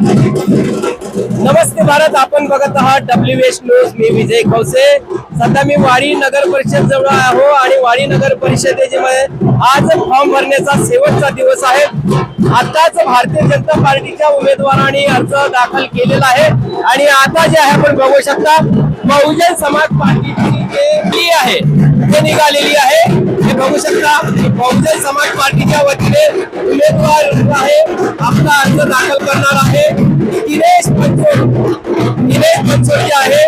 नमस्ते भारत आपण बघत आहात डब्ल्यू एच न्यूज मी विजय खवसे सध्या मी वाडी नगर परिषद जवळ आहो आणि वाडी नगर परिषदेचे आज फॉर्म भरण्याचा शेवटचा दिवस आहे. आताच भारतीय जनता पार्टीच्या उमेदवारांनी अर्ज दाखल केलेला आहे. आणि आता जे आहे आपण बघू शकता बहुजन समाज पार्टीची जे आहे ते निघालेली आहे. बघू शकता बहुजन समाज पार्टीच्या वतीने उमेदवार आहे आपला अर्ज दाखल करणार आहे. दिनेश बनसोड दिनेश बनसोड जे आहे.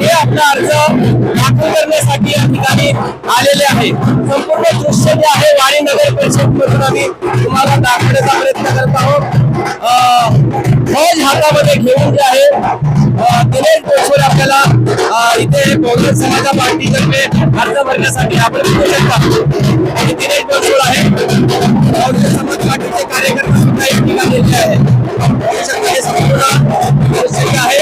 ते आपला अर्ज दाखल करण्यासाठी या ठिकाणी आलेले आहे संपूर्ण दृश्य जे आहे वाणी नगर परिषद मधून आम्ही तुम्हाला दाखवण्याचा प्रयत्न करत आहोत. अं, ध्वज हातामध्ये घेऊन जे आहे दिनेश बनसोड आपल्याला इथे बहुजन समाजा पार्टीतर्फे अर्ज भरण्यासाठी आपण शकता. आहे समाज पार्टीचे कार्यकर्ते सुद्धा या ठिकाणी आहे हे संपूर्ण आहे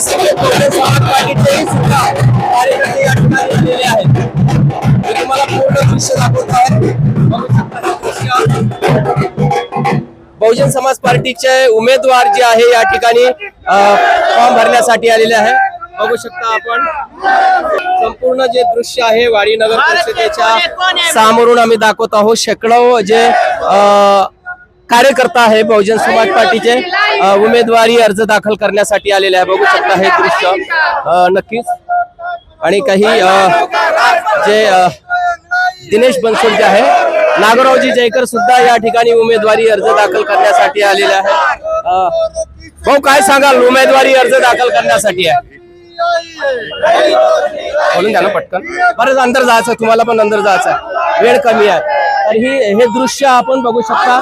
सगळे समाज पार्टीचेही सुद्धा कार्यकर्ते या ठिकाणी आलेले आहेत मी तुम्हाला पूर्ण दृश्य दाखवत आहे बहुजन समाज पार्टीचे उमेदवार जे आहे या ठिकाणी फॉर्म भरण्यासाठी आलेले आहे. बघू शकता आपण संपूर्ण जे दृश्य आहे वाडी नगर परिषदेच्या सामोरून आम्ही दाखवत आहोत. शेकडो जे कार्यकर्ता आहे बहुजन समाज पार्टीचे उमेदवारी अर्ज दाखल करण्यासाठी आलेले आहे. बघू शकता हे दृश्य. नक्कीच. आणि काही जे दिनेश बनसोड जे आहे नागरावजी जयकर सुद्धा या ठिकाणी उमेदवारी अर्ज दाखल करण्यासाठी आलेले आहे. भाऊ काय सांगाल? उमेदवारी अर्ज दाखल करण्यासाठी आहे. बोलून द्या ना पटकन. बरंच अंदर जायचं तुम्हाला पण अंदर जायचं आहे. वेळ कमी आहे. तर ही हे दृश्य आपण बघू शकता.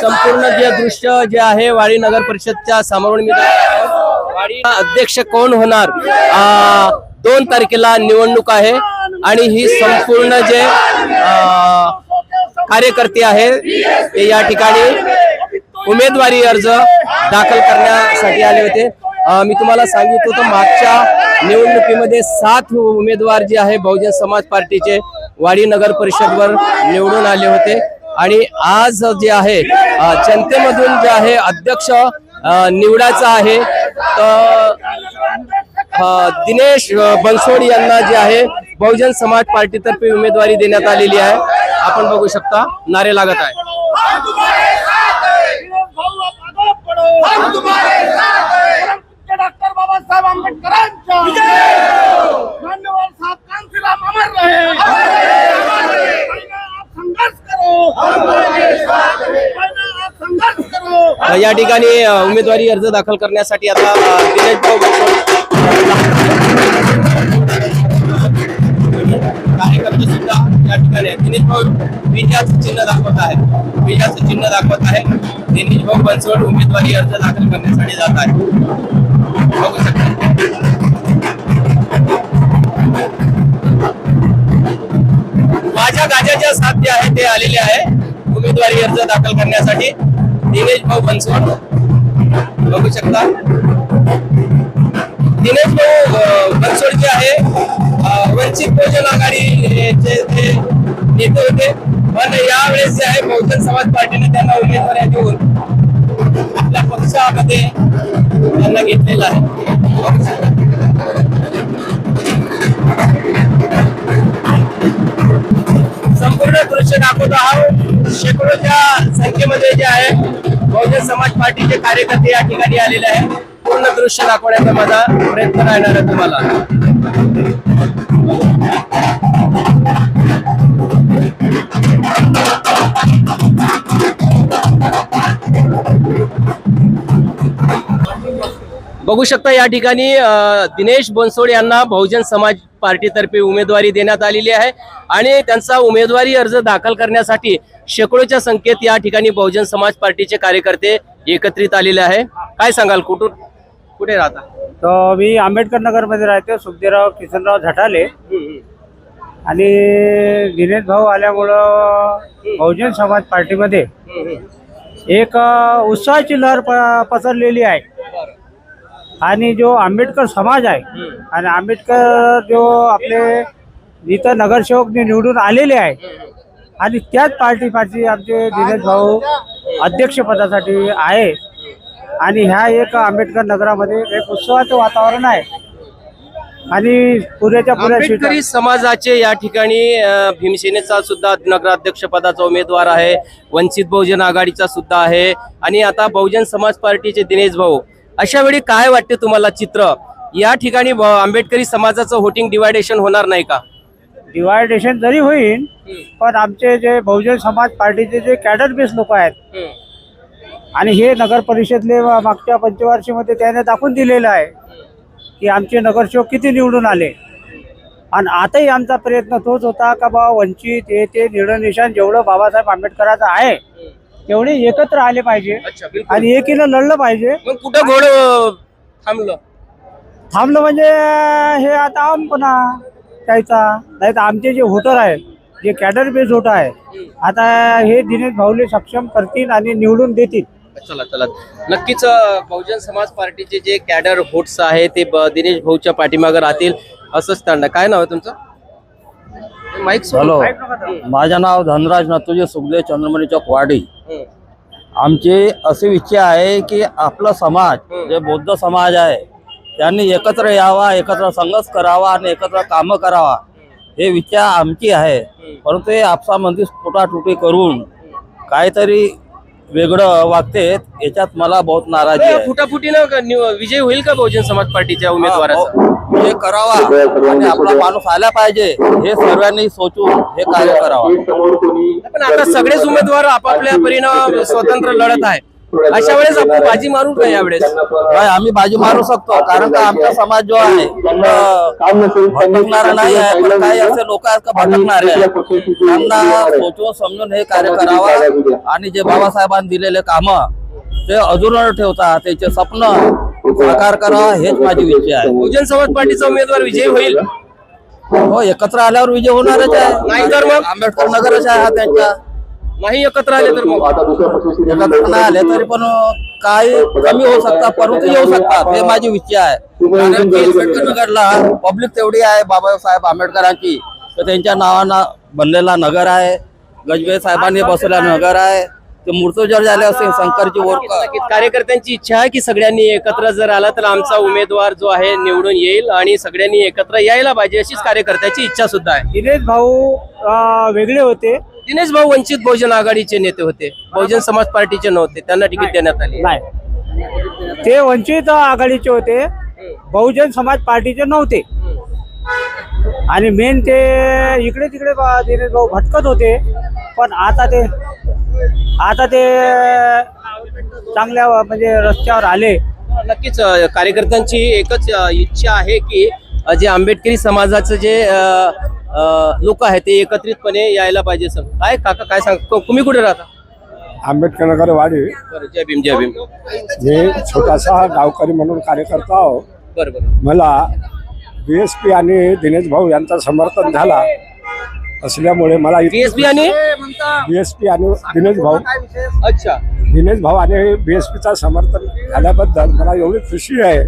संपूर्ण जे दृश्य जे आहे वाडी नगर परिषदच्या समोरून मी वाडी अध्यक्ष कोण होणार? दोन तारखेला निवडणूक आहे. आणि ही संपूर्ण जे कार्यकर्ते आहे ते या ठिकाणी उमेदवारी अर्ज दाखल करण्यासाठी आले होते. मी तुम्हाला सांगित होतं मागच्या निवडणुकीमध्ये सात उमेदवार जे आहे बहुजन समाज पार्टीचे वाडी नगर परिषदवर निवडून आले होते. आणि आज जे आहे जनतेमधून जे आहे अध्यक्ष निवडायचा आहे. तर दिनेश बनसोड यांना जे आहे बहुजन समाज पार्टीतर्फे उमेदवारी देण्यात आलेली आहे. आपण बघू शकता नारे लागत आहे. आंबेडकरांच्या मान्यवर साहब कांसीराम अमर रहे। आप संघर्ष करो। आप संघर्ष करो। अ, या ठिकाणी उमेदवारी अर्ज दाखल करण्यासाठी आता दिनेश भाऊ कार्यकर्ते सुद्धा या ठिकाणी. दिनेश भाऊ विजयाचं चिन्ह दाखवत आहे विजयाचं चिन्ह दाखवत आहे दिनेश भाऊ बनसोड उमेदवारी अर्ज दाखल करण्यासाठी जात आहे बघू शकता. माझ्या गाजाच्या साध्य आहे ते आलेले आहे. उमेदवारी अर्ज दाखल करण्यासाठी दिनेश भाऊ बनसोड. बघू शकता. दिनेश भाऊ बनसोड जे आहे. वंचित बहुजन आघाडीचे ते नेते होते पण यावेळेस जे आहे बहुजन समाज पार्टीने त्यांना उमेदवारी देऊन आपल्या पक्षामध्ये त्यांना घेतलेला आहे. संपूर्ण दृश्य दाखवत आहोत. शेकडोच्या संख्येमध्ये जे आहे बहुजन समाज पार्टीचे कार्यकर्ते या ठिकाणी आलेले आहे पूर्ण दृश्य दाखवण्याचा माझा प्रयत्न राहणार आहे तुम्हाला. बघू शकता या ठिकाणी दिनेश बनसोड यांना बहुजन समाज पार्टीतर्फे उमेदवारी देण्यात आलेली आहे आणि त्यांचा उमेदवारी अर्ज दाखल करण्यासाठी शेकडोच्या संख्येत या ठिकाणी बहुजन समाज पार्टीचे कार्यकर्ते एकत्रित आलेले आहे. काय सांगाल कुठून कुठे राहता? तर मी आंबेडकर नगरमध्ये राहते सुखदेवराव किसनराव झटाले. आणि दिनेश भाऊ आल्यामुळं बहुजन समाज पार्टीमध्ये एक उत्साहाची लहर प पसरलेली आहे. आणि जो आंबेडकर समाज आहे आणि आंबेडकर जो आपले इथं नगरसेवक निवडून आलेले आहे आणि त्याच पार्टी पार्टी आमचे दिनेश भाऊ अध्यक्षपदासाठी आहे. आणि ह्या एक आंबेडकर नगरामध्ये एक उत्सवाचं वातावरण आहे. आणि पुऱ्या सीटा. आंबेडकरी समाजाचे या ठिकाणी अ, भीमसेनेचा सुद्धा नगराध्यक्ष पदाचा उमेदवार आहे. वंचित बहुजन आघाडीचा सुद्धा आहे. आणि आता बहुजन समाज पार्टीचे दिनेश भाऊ अशा वेळी काय वाटते तुम्हाला चित्र? या ठिकाणी ब- आंबेडकरी समाजाचं व्होटिंग डिवायडेशन होणार नाही का? डिवायडेशन जरी होईल पण आमचे जे बहुजन समाज पार्टीचे जे कॅडर बेस लोक आहेत आणि हे नगर परिषदले मागच्या पंचवार्षीमध्ये त्याने दाखवून दिलेलं आहे की आमचे नगरसेवक किती निवडून आले? आणि आताही आमचा प्रयत्न तोच होता का बा वंचित हे ते निशाण जेवढं बाबासाहेब आंबेडकराचं आहे तेवढे एकत्र आले पाहिजे. आणि एकीनं लढलं पाहिजे. मग कुठं घोड थांबलं? थांबलं म्हणजे हे आता आमपणा त्याचा. नाही तर आमचे जे व्होटर आहेत जे कॅडर बेस व्होटर आहे आता हे दिनेश भाऊले सक्षम करतील आणि निवडून देतील. चला चला. नक्कीच बहुजन समाज पार्टीचे जे कॅडर व्होट्स आहे ते दिनेश भाऊच्या पाठीमागे राहतील असंच त्यांना. काय नाव आहे तुमचं? माईक. हॅलो. माझं नाव धनराज नतुजी सुखदेव चंद्रमणी चौक वाडी. आमची अशी इच्छा आहे की आपला समाज. जे बौद्ध समाज आहे त्यांनी एकत्र यावा एकत्र संघर्ष करावा आणि एकत्र कामं करावा. हे विचार आमची आहे. परंतु हे आपसामध्ये फुटाटुटी करून काहीतरी वेगळं वागते याच्यात मला बहुत नाराजी आहे. फुटाफुटीनं क- निव- विजय होईल का बहुजन समाज पार्टीच्या उमेदवाराचा? हा, करावा. आणि आपला माणूस आला पाहिजे हे सर्वांनी सोचून हे कार्य करावं. पण आता सगळेच उमेदवार आपापल्या परीनं स्वतंत्र लढत आहे. अशा वेळेस आपण बाजी मारू का यावेळेस? काय आम्ही बाजी मारू शकतो कारण का आमचा समाज जो आहे भटकणारा नाही आहे पण काही असे लोक आहेत का भटकणारे आहे? त्यांना सोचून समजून हे कार्य करावं आणि जे बाबासाहेबांनी दिलेले काम ते अजून ठेवता त्याचे स्वप्न साकार करावा हेच माझी इच्छा आहे. बहुजन समाज पार्टीचा उमेदवार विजयी होईल? हो एकत्र आल्यावर विजय होणारच आहे. नाही तर मग? आंबेडकर नगरच आहे हा त्यांच्या नाही एकत्र आले तर मग. एकत्र नाही आले तरी पण काही कमी होऊ शकतात परंतु येऊ शकतात हे माझी इच्छा आहे. कारण की आंबेडकर नगरला पब्लिक तेवढी आहे बाबासाहेब आंबेडकरांची. तर त्यांच्या नावानं बनलेला नगर आहे गजबे साहेबांनी बसवलेला नगर आहे ते मूर्तोजर झाले असेल शंकरची ओळख कार्यकर्त्यांची इच्छा आहे की सगळ्यांनी एकत्र जर आला तर आमचा उमेदवार जो आहे निवडून येईल आणि सगळ्यांनी एकत्र यायला पाहिजे अशीच कार्यकर्त्याची इच्छा सुद्धा आहे. दिनेश भाऊ वेगळे होते. दिनेश भाऊ वंचित बहुजन आघाडीचे नेते होते. बहुजन समाज पार्टीचे नव्हते. त्यांना तिकीट देण्यात आली. नाही. ते वंचित आघाडीचे होते. बहुजन समाज पार्टीचे नव्हते. आणि मेन ते इकडे तिकडे बा- दिनेश भाऊ भटकत होते. पण आता ते आता ते चांगल्या म्हणजे रस्त्यावर आले. नक्कीच अ, कार्यकर्त्यांची एकच अ, इच्छा आहे की अ, जे आंबेडकरी समाजाचं जे लोक आहेत ते एकत्रितपणे यायला पाहिजे सर काय काका काय सांग तुम्ही कुठे राहता? आंबेडकर नगर वाडी. बरं जय भीम जय भीम. मी छोटासा गावकरी म्हणून कार्यकर्ता आहो. बरं बरं. मला बी एस पी आणि दिनेश भाऊ यांचा समर्थन झाला असल्यामुळे मला बीएसपी आणि? बी एस पी आणि दिनेश भाऊ. अच्छा. दिनेश भाऊ आणि बी एस पीचा समर्थन झाल्याबद्दल मला एवढी खुशी आहे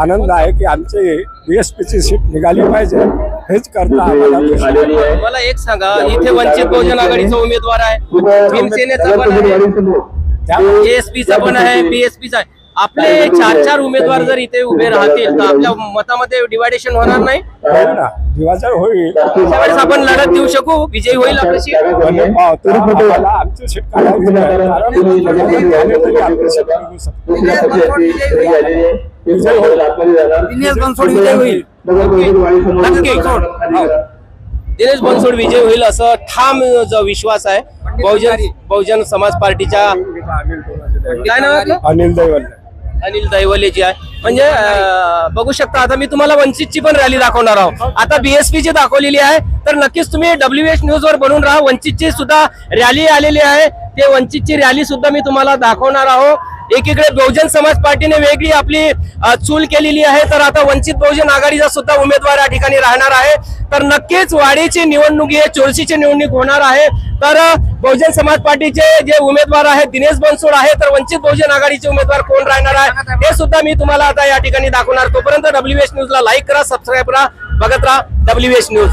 आनंद आहे की आमची बी एस पीची सीट निघाली पाहिजे. हेच करता आम्हाला. मला एक सांगा इथे वंचित बहुजन आघाडीचा उमेदवार आहे. भीमसेनेचा पण आहे. जेएसपीचा पण आहे बीएसपीचा आहे. आपले चार चार उमेदवार जर इथे उभे राहतील तर आपल्या मतामध्ये डिवायडेशन होणार नाही? होईल. त्यावेळेस आपण लढत देऊ शकू. विजय होईल आपली सीट? आणि पाव तर आम्हाला आमची सीट काढायची. विजय होईल. नक्की हो. दिनेश बनसोड विजय होईल असं ठाम जो विश्वास आहे बहुजन बहुजन समाज पार्टीच्या काय नाव? अनिल दैवल्ले अनिल दैवले जी आहे. म्हणजे बघू शकता आता मी तुम्हाला वंचितची पण रॅली दाखवणार आहोत. आता बीएसपी ची दाखवलेली आहे तर नक्कीच तुम्ही डब्ल्यू एच न्यूज वर बनून राहा. वंचितची सुद्धा रॅली आलेली आहे. ते वंचितची रॅली सुद्धा मी तुम्हाला दाखवणार आहोत. एकीकडे बहुजन समाज पार्टीने वेगळी आपली चूल केलेली आहे तर आता वंचित बहुजन आघाडीचा सुद्धा उमेदवार या ठिकाणी राहणार आहे. तर नक्कीच वाडीची निवडणुकी हे चोरशीची निवडणूक होणार आहे. तर बहुजन समाज पार्टीचे जे उमेदवार आहेत दिनेश बनसोड आहे तर वंचित बहुजन आघाडीचे उमेदवार कोण राहणार आहे हे सुद्धा मी तुम्हाला आता या ठिकाणी दाखवणार. तोपर्यंत डब्ल्यू एच न्यूजला लाईक करा सबस्क्राईब करा बघत राहा डब्ल्यू एच न्यूज